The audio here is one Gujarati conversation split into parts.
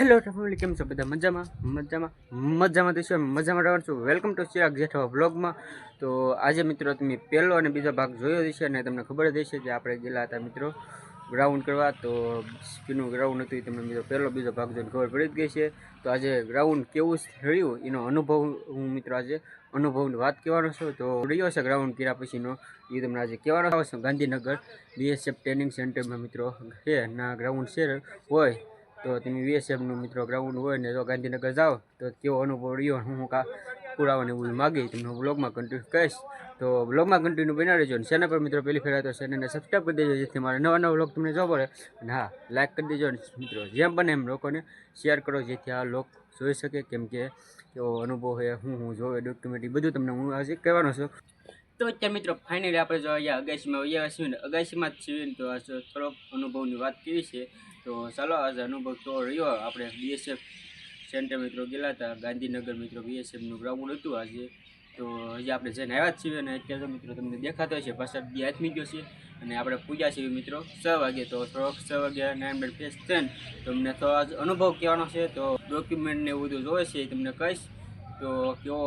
હેલો ફેમિલી કેમ છો બધા? મજામાં? મજામાં? મજામાં તો શું મજામાં રહેવાનું છું. વેલકમ ટુ ચિરાગ જેઠવા બ્લોગમાં તો આજે મિત્રો તમે પહેલો અને બીજો ભાગ જોયો હશે અને તમને ખબર જ હશે કે આપણે ગયેલા હતા મિત્રો ગ્રાઉન્ડ કરવા. તો સ્પીનું ગ્રાઉન્ડ હતું એ તમને મિત્રો પહેલો બીજો ભાગ જોઈને ખબર પડી જ ગઈ છે. તો આજે ગ્રાઉન્ડ કેવું રહ્યું એનો અનુભવ હું મિત્રો આજે અનુભવની વાત કહેવાનો છું. તો રહ્યો છે ગ્રાઉન્ડ કર્યા પછીનો, એ તમને આજે કહેવાનો આવશે ગાંધીનગર બીએસએફ ટ્રેનિંગ સેન્ટરમાં મિત્રો છે ના ગ્રાઉન્ડ છે, હોય. તો તમે વીએસએફનું મિત્રો ગ્રાઉન્ડ હોય ને તો ગાંધીનગર જાઓ, તો કેવો અનુભવ રહ્યો હું હું કા પુરાવાને એવું માગી તમને બ્લોગમાં કન્ટિન્યુ કહીશ તો બ્લોગમાં કન્ટિન્યુ બના રહેજો અને ચેનલ પર મિત્રો પહેલી ફેરા તો ચેનલને સબસ્ક્રાઈબ કરી દેજો, જેથી મારા નવા નવા બ્લોગ તમને જોવા પડે અને હા લાઇક કરી દેજો અને મિત્રો જેમ બને એમ લોકોને શેર કરો, જેથી આ લોક જોઈ શકે કેમ કે કેવો અનુભવ હોય હું હું જોવે ડોક્યુમેન્ટ બધું તમને હું આજે કહેવાનો છું. તો અત્યારે મિત્રો ફાઇનલી આપણે જો અહીંયા અગાશીમાં આવ્યા છીએ ને જ છીએ તો થોડોક અનુભવની વાત કેવી છે તો ચાલો, આજે અનુભવ તો રહ્યો. આપણે બીએસએફ સેન્ટર મિત્રો ગયેલા હતા, ગાંધીનગર મિત્રો બીએસએફનું ગ્રાઉન્ડ હતું આજે. તો હજી આપણે જઈને આવ્યા જ છીએ અને અત્યારે મિત્રો તમને દેખાતો છે પાછળ બી આથમી ગયો છે અને આપણે પૂજા છીએ મિત્રો. છ વાગે તો થોડોક છ વાગે નાઇન હંડ્રેડ ફેસ થઈને તમને તો આજ અનુભવ કહેવાનો છે, તો ડોક્યુમેન્ટ ને એવું બધું જોવે છે એ તમને કહીશ. તો કેવો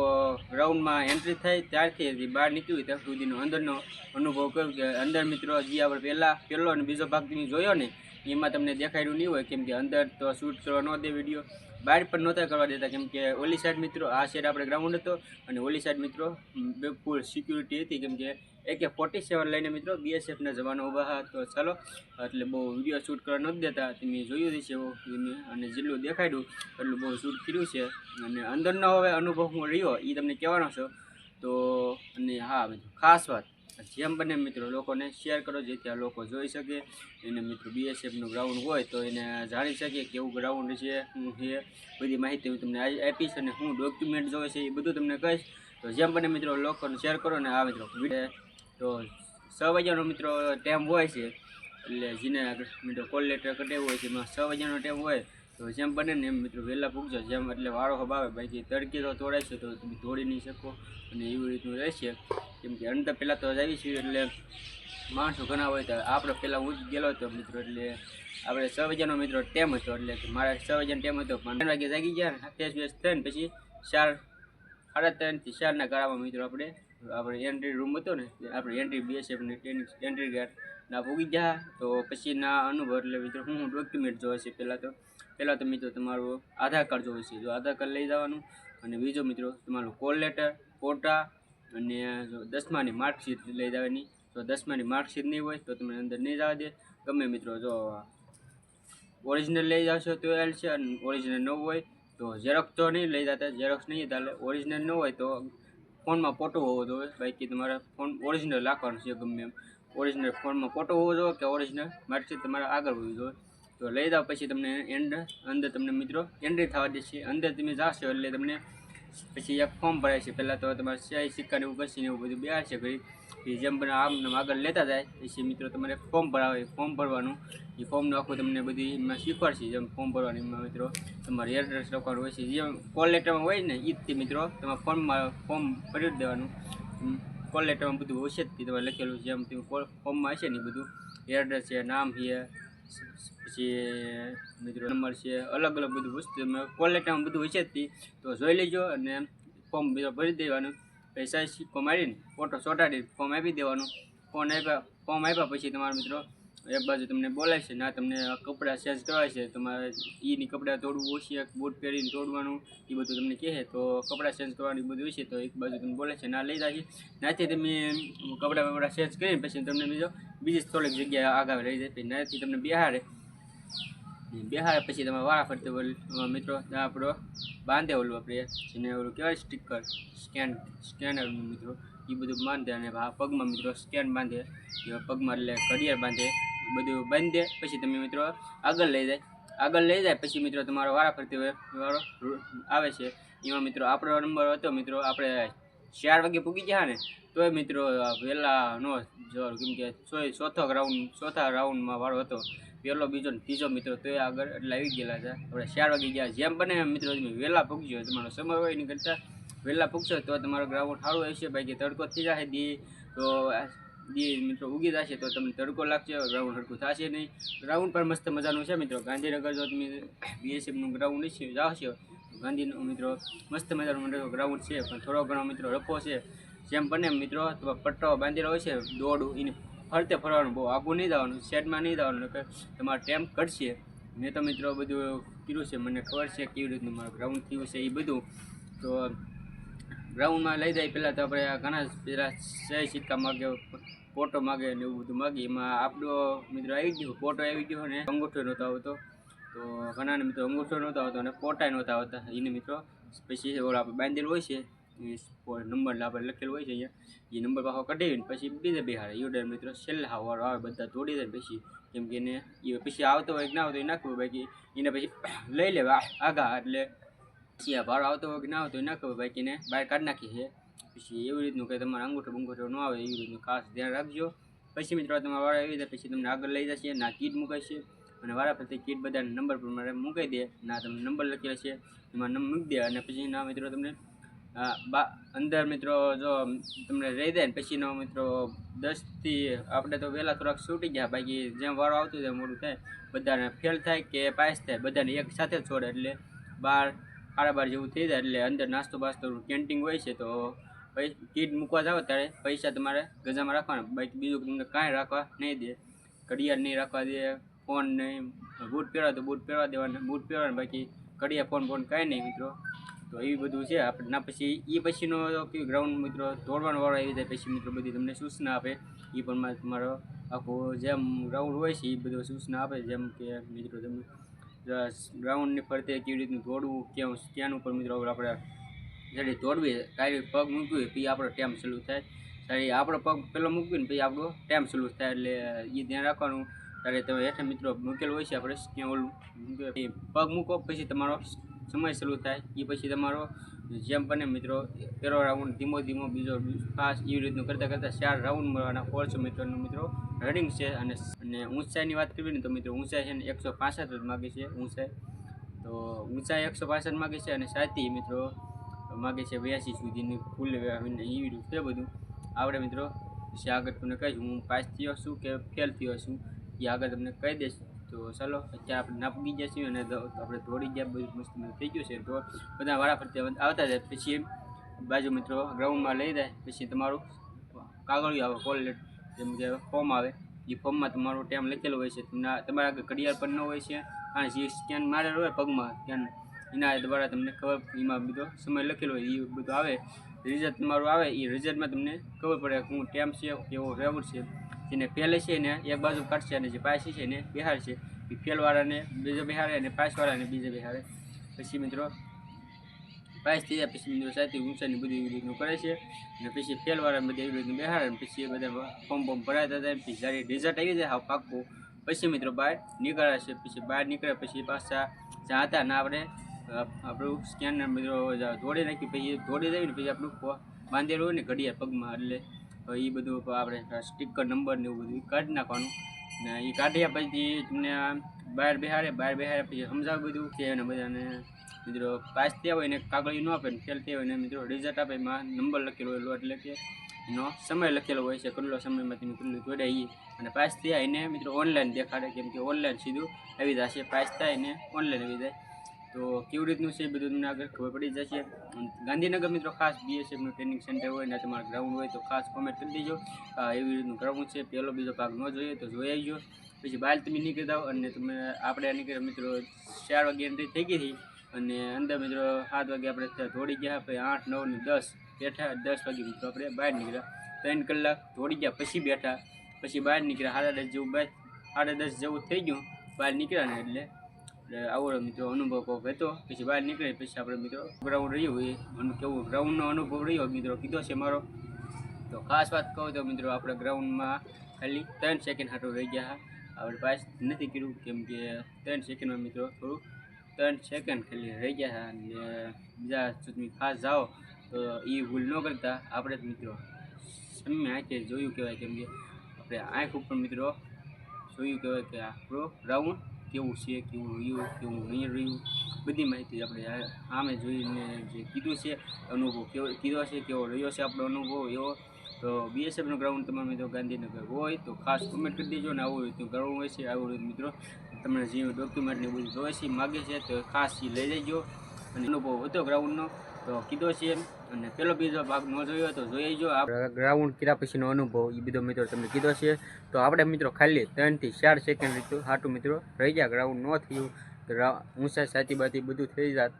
ગ્રાઉન્ડમાં એન્ટ્રી થાય ત્યારથી બહાર નીકળ્યું ત્યાં સુધીનો અંદરનો અનુભવ કર્યો કે અંદર મિત્રો હજી આપણે પહેલાં, પહેલો અને બીજો ભાગ જોયો ને એમાં તમને દેખાડ્યું નહીં હોય, કેમ કે અંદર તો શૂટ કરવા ન દે વીડિયો બહાર પણ નહોતા કરવા દેતા, કેમ કે ઓલી સાઈડ મિત્રો, આ સાઈડ આપણે ગ્રાઉન્ડ હતો, અને ઓલી સાઈડ મિત્રો બે ફૂલ સિક્યુરિટી હતી, કેમ કે એકે ફોર્ટી સેવન લઈને મિત્રો બીએસએફના જવાનો ઊભા હતા, તો ચાલો, એટલે બહુ વીડિયો શૂટ કરવા નથી દેતા. તમે જોયું હશે એવું અને જેટલું દેખાડ્યું, એટલું બહુ શૂટ કર્યું છે. અને અંદરનો હવે અનુભવ હું રહ્યો એ તમને કહેવાનો છો. તો, અને હા, ખાસ વાત. જેમ બને મિત્રો લોકોને શેર કરો જેથી આ લોકો જોઈ શકે. એને મિત્રો બીએસએફનું ગ્રાઉન્ડ હોય તો એને જાણી શકે કેવું ગ્રાઉન્ડ છે, શું છે. બધી માહિતી હું તમને આપીશ અને હું ડોક્યુમેન્ટ જોવે છે એ બધું તમને કહીશ. તો જેમ બને મિત્રો લોકોને શેર કરો ને આ મિત્રો તો છ વાગ્યાનો મિત્રો ટાઈમ હોય છે. એટલે જેને મિત્રો કોલ લેટર કઢાવ્યું હોય છે, એમાં છ વાગ્યાનો ટાઈમ હોય. તો જેમ બને ને એમ મિત્રો વહેલા પૂગજો જેમ એટલે વારો હબ આવે, બાકી તડકી તો તોડાય છે, તો તમે તોડી નહીં શકો. અને એવી રીતનું રહેશે કેમ કે અંદર પહેલાં તો આવી છીએ એટલે માણસો ઘણા હોય તો આપણે પહેલાં હું જ ગયેલો હતો મિત્રો, એટલે આપણે છ વાગ્યાનો મિત્રો ટેમ હતો, એટલે મારા છ વાગ્યાનો ટેમ હતો, પણ ત્રણ વાગે જાગી ગયા ફેસ બેસ થઈને પછી ચાર, સાડા ત્રણથી ચારના ગાળામાં મિત્રો આપણે આપણે એન્ટ્રી રૂમ હતો ને, આપણે એન્ટ્રી બીએસએફની ટ્રેનિંગ એન્ટ્રી ગાર્ડ ના પૂગી ગયા. તો પછીના અનુભવ, એટલે મિત્રો હું ડોક્યુમેન્ટ જોવા છે પહેલાં તો. પહેલાં તો મિત્રો તમારું આધાર કાર્ડ જોવે છે. જો આધાર કાર્ડ લઈ જવાનું અને બીજો મિત્રો તમારું કોલ લેટર, ફોટા અને જો દસમાની માર્કશીટ લઈ જવાની. જો દસમાની માર્કશીટ નહીં હોય તો તમને અંદર નહીં જવા દે. ગમે મિત્રો જો ઓરિજિનલ લઈ જાવશો તો એલ છે અને ઓરિજિનલ ન હોય તો ઝેરોક્સ તો નહીં લઈ જતા. ઝેરોક્સ નહીં ચાલે ઓરિજિનલ ન હોય તો ફોનમાં ફોટો હોવો જોઈએ. બાકી તમારે ફોન ઓરિજિનલ રાખવાનું છે ગમે એમ. ઓરિજિનલ ફોનમાં ફોટો હોવો જોઈએ કે ઓરિજિનલ? માર્કશીટ તમારે આગળ હોવી જોઈએ. તો લઈ જાઓ પછી તમને એન્ડ અંદર તમને મિત્રો એન્ટ્રી થવા દેશે અંદર તમે જાશો એટલે તમને પછી એક ફોર્મ ભરાય છે. પહેલાં તો તમારે સ્યાહી સિક્કાને એવું ઘસીને એવું બધું બેહાર છે એ જેમ બને આમ આગળ લેતા જાય. પછી મિત્રો તમારે ફોર્મ ભરાવે. ફોર્મ ભરવાનું. એ ફોર્મનું આખું તમને બધી એમાં શીખવાડશે. જેમ ફોર્મ ભરવાનું એમાં મિત્રો તમારે એડ્રેસ લખવાનું હોય છે. જેમ કોલ લેટરમાં હોય ને એ જ મિત્રો તમારે ફોર્મમાં ફોર્મ ભરી દેવાનું. કોલ લેટરમાં બધું હશે જ તમારે લખેલું. જેમ તમે કોલ ફોર્મમાં હશે ને એ બધું. એડ્રેસ છે, નામ છે પછી મિત્રો નંબર છે, અલગ અલગ બધું વસ્તુ કોલ બધું હોય છે તો જોઈ લેજો અને ફોર્મ બીજો ભરી દેવાનું. પૈસા સિક્કો મારીને ફોટો ચોંટાડી ફોર્મ આપી દેવાનું. ફોન આપ્યા ફોર્મ આપ્યા પછી તમારા મિત્રો એક બાજુ તમને બોલાય છે ના તમને કપડાં ચેન્જ કરવા છે તમારે એની કપડાં તોડવું ઓછી બૂટ પહેરીને તોડવાનું એ બધું તમને કહે. તો કપડાં ચેન્જ કરવાનું બધું છે, તો એક બાજુ તમને બોલે છે ના લઈ જાય નાથી તમે કપડાં બપડા ચેન્જ કરીને પછી તમને બીજો બીજી થોડીક જગ્યાએ આગળ રહી જાય પછી નાથી તમને બિહારે બિહાર પછી તમે વાળા ફરતે મિત્રો આપણો બાંધે ઓલું આપણે, જેને ઓલું કહેવાય સ્ટીકર સ્કેન સ્કેનર મિત્રો એ બધું બાંધે અને પગમાં મિત્રો સ્કેન બાંધે પગમાં એટલે ઘડિયાળ બાંધે એ બધું બાંધે, પછી તમે મિત્રો આગળ લઈ જાય. આગળ લઈ જાય, પછી મિત્રો તમારો વાળા ફરતે વાળો આવે છે. એમાં મિત્રો આપણો નંબર હતો, મિત્રો, આપણે ચાર વાગે પૂગી ગયા ને, તોય મિત્રો વહેલા નો જવાનું કેમ કે સો- ચોથો રાઉન્ડ ચોથા રાઉન્ડમાં વાળો હતો પહેલો બીજો ને ત્રીજો મિત્રો, તોય આગળ એટલે આવી ગયેલા છે આપણે ચાર વાગે ગયા, જેમ બને મિત્રો, તમે વહેલા પૂગજો, તમારો સમય હોય એની કરતાં વહેલા પૂગશો, તો તમારો ગ્રાઉન્ડ સારું હશે, બાકી તડકો થઈ જાય દી, તો દી મિત્રો ઉગી જશે, તો તમને તડકો લાગશે ગ્રાઉન્ડ હડકું થશે નહીં. ગ્રાઉન્ડ પણ મસ્ત મજાનું છે મિત્રો, ગાંધીનગર જો તમે બીએસએફનું ગ્રાઉન્ડ છે, જાશો તો ગાંધીનું મિત્રો, મસ્ત મજાનું મિત્રો ગ્રાઉન્ડ છે, પણ થોડો ઘણો મિત્રો રફો છે. જેમ બને મિત્રો પટ્ટો બાંધેલો હોય છે, દોડું, એને ફરતે ફરવાનું, બહુ આગું નહીં જવાનું, શેડમાં નહીં જવાનું કે તમારો ટેમ ઘટશે. મેં તો મિત્રો બધું કીધું છે, મને ખબર છે કેવી રીતનું મારું ગ્રાઉન્ડ થયું છે એ બધું. તો ગ્રાઉન્ડમાં લઈ જાય પહેલાં તો આપણે ઘણા પેલા સહી સિક્કા માગે, ફોટો માગે ને એવું બધું માગે એમાં આપણો મિત્રો આવી ગયો, ફોટો આવી ગયો ને અંગૂઠો નહોતો આવતો. તો ઘણાને મિત્રો અંગૂઠો નહોતો આવતો અને ફોટા નહોતા આવતા. એને મિત્રો, પછી ઓલા આપણે બાંધેલું હોય છે, એ નંબર આપણે લખેલું હોય છે અહીંયા. એ નંબર પાછો કઢાવીને પછી બીજે બિહારે. યુડર મિત્રો છેલ્લા વાળો આવે, બધા તોડી દે પછી. કેમ કે એને એ પછી આવતો હોય કે ના આવતો એ નાખવું બાકી એને પછી લઈ લેવા આગા એટલે પછી આ ભાડો આવતો હોય કે ના આવતો એ નાખવું બાકી એને બહાર કાઢી નાખી છે પછી એવી રીતનું કે તમારે અંગૂઠો બંગૂઠો ન આવે એવી રીતનું ખાસ ધ્યાન રાખજો. પછી મિત્રો તમારા વાળા આવી રીતે, પછી તમને આગળ લઈ જશે ના કીટ મુકાશે. અને વારા પ્રત્યે કીટ બધા નંબર પ્રમાણે મૂકાઈ દે. ના, તમને નંબર લખેલા છે એમાં નંબર મૂકી દે અને પછી ના મિત્રો તમને બા, અંદર મિત્રો જો તમને રહી દે ને પછીનો મિત્રો દસથી, આપણે તો વહેલા થોડાક છૂટી ગયા, બાકી જેમ વારો આવતો તેમ મોડું થાય. બધાને ફેલ થાય કે પાસ થાય, બધાને એક સાથે છોડે, એટલે બાર, સાડા બાર જેવું થઈ જાય, એટલે અંદર નાસ્તો બાસ્તો કેન્ટીન હોય છે, તો કીટ મૂકવા જાઓ ત્યારે પૈસા તમારે ગજામાં રાખવાના. બાકી બીજું તમને કાંઈ રાખવા નહીં દે. ઘડિયાળ નહીં રાખવા દે. ફોન નહીં બૂટ પહેરવા તો બૂટ પહેરવા દેવાના, બૂટ પહેરવાના બાકી કડિયા ફોન ફોન કાંઈ નહીં મિત્રો. તો એવું બધું છે. આપણે ના પછી એ પછીનો ગ્રાઉન્ડ મિત્રો દોડવાનો વાળો આવી જાય પછી મિત્રો બધી તમને સૂચના આપે. એ પણ તમારો આખું જેમ ગ્રાઉન્ડ હોય છે એ બધું સૂચના આપે. જેમ કે મિત્રો તમે ગ્રાઉન્ડની ફરતે કેવી રીતનું દોડવું ક્યાં ક્યાં ઉપર મિત્રો આપણે જ્યારે દોડવી કાંઈ પગ મૂકવી પછી આપણો ટેમ ચાલુ થાય. ત્યારે આપણો પગ પહેલો મૂકવી ને પછી આપણો ટેમ ચાલુ થાય એટલે એ ધ્યાન રાખવાનું. ત્યારે તમે હેઠે મિત્રો મૂકેલું હોય છે આપણે ત્યાં ઓલું પગ મૂકો, પછી તમારો સમય શરૂ થાય. એ પછી તમારો જેમ બને મિત્રો પહેલો રાઉન્ડ ધીમો ધીમો, બીજો ફાસ્ટ એવી રીતનું કરતાં કરતાં ચાર રાઉન્ડ મળવાના ફોરસો મિત્રોનું. મિત્રો રનિંગ છે અને અને ઊંચાઈની વાત કરવી ને તો મિત્રો, ઊંચાઈ છે ને એકસો પાસઠ જ માગે છે ઊંચાઈ. તો ઊંચાઈ એકસો પાસઠ માગે છે અને સાથી મિત્રો માગે છે બ્યાસી સુધીની ફૂલ એવી રીતે બધું. આપણે મિત્રો આગળ તમને કહીશ, હું પાસ થયો છું કે ફેલ થયો છું? એ આગળ તમને કહી દઈશ. તો ચાલો, અત્યારે આપણે નાપી ગયા છીએ અને આપણે દોડી ગયા, બધું મસ્ત થઈ ગયું છે. તો બધા વાળા ફરતે આવતા જાય. પછી બાજુ મિત્રો ગ્રાઉન્ડમાં લઈ જાય. પછી તમારું કાગળિયું આવે કોલેટ જેમ કે ફોર્મ આવે એ ફોર્મમાં તમારો ટાઈમ લખેલો હોય છે. તમને તમારા આગળ ઘડિયાળ પણ ન હોય છે. અને જે સ્કેન મારેલો હોય પગમાં સ્કેન એના દ્વારા તમને ખબર, એમાં બધો સમય લખેલો હોય એ બધું આવે. રિઝલ્ટ તમારું આવે એ રિઝલ્ટમાં તમને ખબર પડે કે હું ટેમ છે, કેવો રેવડ છે. જેને પહેલે છે ને એક બાજુ કાઢશે અને જે પાછી છે ને બિહાર છે, એ ફેલવાળાને બીજો બિહારે અને પાયસવાળાને બીજે બિહારે. પછી મિત્રો પાસ થઈ જાય પછી મિત્રો સાથે ઊંચાની બધી એવી રીતનું કરે છે. અને પછી ફેલવાળા બધા એવી રીતનું બેહાડે અને પછી એ બધા ફોર્મ બોમ ભરાતા જાય પછી જ્યારે રિઝલ્ટ આવી જાય હાવ પાકું પછી મિત્રો બહાર નીકળે છે પછી બહાર નીકળે પછી પાછા જ્યાં હતા ને આપણે આપણું સ્કેનર મિત્રો દોડી નાખી પછી દોડી દઈએ ને પછી આપણું બાંધેલું હોય ને ઘડિયાળ પગમાં એટલે એ બધું આપણે સ્ટીકર નંબર ને એવું બધું કાઢી નાખવાનું. ને એ કાઢ્યા પછી તમને બહાર બિહારે બહાર બિહારે પછી સમજાવ બધું કે અને બધાને મિત્રો પાસ થયા હોય ને કાગળ ન આપે ને થયા હોય ને મિત્રો રિઝલ્ટ આપે એમાં નંબર લખેલો હોય એટલે કે એનો સમય લખેલો હોય છે, કેટલો સમયમાં તમે કેટલું દોડ્યા એ અને પાસ થયા એને મિત્રો ઓનલાઈન દેખાડે, કેમ કે ઓનલાઈન સીધું આવી જશે. પાસ થાય ને ઓનલાઈન આવી જાય. તો કેવી રીતનું છે એ બધું તમને આગળ ખબર પડી જશે. ગાંધીનગર મિત્રો ખાસ બીએસએફનું ટ્રેનિંગ સેન્ટર હોય ને તમારા ગ્રાઉન્ડ હોય તો ખાસ કોમેન્ટ કરી દેજો. એવી રીતનું ગ્રાઉન્ડ છે પહેલો બીજો ભાગ ન જોઈએ તો જોઈ આવજો. પછી બહાર તમે નીકળી જાઓ અને તમે, આપણે નીકળ્યા મિત્રો ચાર વાગે એન્ટ્રી થઈ ગઈ હતી. અને અંદર મિત્રો સાત વાગે આપણે દોડી ગયા, પછી આઠ, નવ ને દસ બેઠા. દસ વાગે મિત્રો આપણે બહાર નીકળ્યા. ત્રણ કલાક દોડી ગયા, પછી બેઠા. પછી બહાર નીકળ્યા. સાડા દસ જેવું બહાર સાડા દસ જેવું થઈ ગયું. બહાર નીકળ્યા ને એટલે એટલે આવો મિત્રો, અનુભવ કોક પછી બહાર નીકળે પછી આપણે મિત્રો ગ્રાઉન્ડ રહ્યું એ કેવું ગ્રાઉન્ડનો અનુભવ રહ્યો મિત્રો, કીધો છે મારો. તો ખાસ વાત કહું તો મિત્રો, આપણે ગ્રાઉન્ડમાં ખાલી ત્રણ સેકન્ડ હાટું રહી ગયા આપણે પાસ નથી કર્યું, કેમ કે ત્રણ સેકન્ડમાં મિત્રો થોડું ત્રણ સેકન્ડ ખાલી રહી ગયા અને બીજા જો ખાસ જાઓ, તો એ ભૂલ ન કરતા આપણે જ મિત્રો સામે આંખે જોયું કહેવાય, કેમ કે આપણે આંખ ઉપર મિત્રો જોયું કહેવાય કે આપણો રાઉન્ડ કેવું છે, કેવું રહ્યું, કેવું નહીં રહ્યું, બધી માહિતી આપણે આમે જોઈને જે કીધું છે, અનુભવ કેવો કીધો છે, કેવો રહ્યો છે આપણો અનુભવ, એવો. તો બીએસએફનો ગ્રાઉન્ડ તમારા મિત્રો ગાંધીનગર હોય, તો ખાસ કમેન્ટ કરી દેજો ને આવું રીતનું ગ્રાઉન્ડ હોય છે, આવું રીતનું મિત્રો તમને જે ડોક્યુમેન્ટને બધું જોઈએ છે માગે છે, તો ખાસ લઈ લેજો. અને અનુભવ હતો ગ્રાઉન્ડનો તો કીધો છે એમ. અને પેલો બીજો ભાગ ન જોયો તો જોઈ જો ગ્રાઉન્ડ કર્યા પછીનો અનુભવ એ બધો મિત્રો તમને કીધો છે. તો આપણે મિત્રો ખાલી ત્રણથી ચાર સેકન્ડ રીતું હાટું મિત્રો રહી ગયા. ગ્રાઉન્ડ ન થયું. ઊંચાઈ સાચી બાતી બધું થઈ જાત.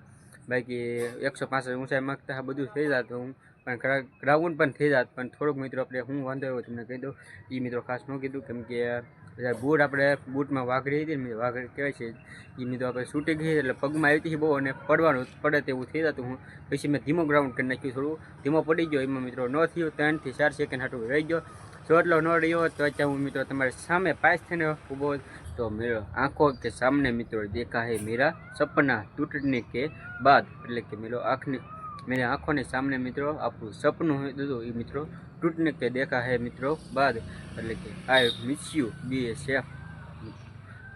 બાકી એકસો પાસઠ ઊંચાઈ માગતા બધું થઈ જાત. હું પણ ગ્રા- ગ્રાઉન્ડ પણ થઈ જાત. પણ થોડુંક મિત્રો આપણે હું વાંધો એવો તમને કહી દઉં. એ મિત્રો ખાસ ન કીધું કેમ કે જ્યારે બૂટ આપણે બૂટમાં વાઘડી હતી ને વાઘડી કહેવાય છે. એ મિત્રો આપણે છૂટી ગઈ એટલે પગમાં આવી હતી બહુ અને પડવાનું પડે તેવું થઈ જતું હું પછી મેં ધીમો ગ્રાઉન્ડ કરી નાખ્યું થોડું. ધીમો પડી ગયો, એમાં મિત્રો ન થયું. ત્રણથી ચાર સેકન્ડ હાટું રહી ગયો. જો એટલો ન રહ્યો તો અત્યારે હું મિત્રો તમારી સામે પાસ થઈને ઊભો તો મેરો આંખો કે સામને મિત્રો દેખા હે મેરા સપના તૂટને કે બાદ. એટલે કે મેરો આંખની મેરે આંખોની સામને મિત્રો આપણું સપનું હતું એ મિત્રો તૂટને કે દેખા હે મિત્રો બાદ. એટલે કે I miss you be a safe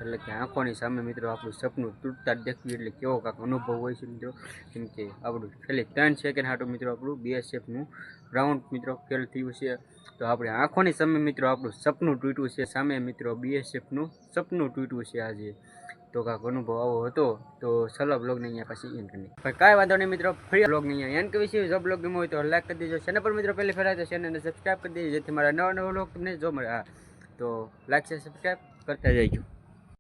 એટલે કે આંખોની સામે મિત્રો આપણું સપનું તૂટતા દેખવું એટલે કેવો કાંક અનુભવ હોય છે મિત્રો. કેમ કે આપણું ખાલી ત્રણ સેકન્ડ હાટું મિત્રો આપણું બીએસએફનું રાઉન્ડ મિત્રો ફેલ થયું છે. તો આપણે આંખોની સામે મિત્રો આપણું સપનું તૂટ્યું છે. સામે મિત્રો બીએસએફનું સપનું તૂટ્યું છે આજે. તો કાકોનો અનુભવ આવો હતો, તો ચલો બ્લોગને અહીંયા પછી એન્ડ કરી પણ કાંઈ વાંધો નહીં મિત્રો, ફરી બ્લોગને અહીંયા એન્ડ કરી છે જો બ્લોગ ગમ્યો હોય તો લાઈક કરી દેજો. ચેનલ પર મિત્રો પહેલી ફેરાય તો ચેનલને સબસ્ક્રાઈબ કરી દેજો, જેથી મારા નવા નવા બ્લોગ તમને જો મળે. તો લાઈક છે સબસ્ક્રાઈબ કરતા જઈજો.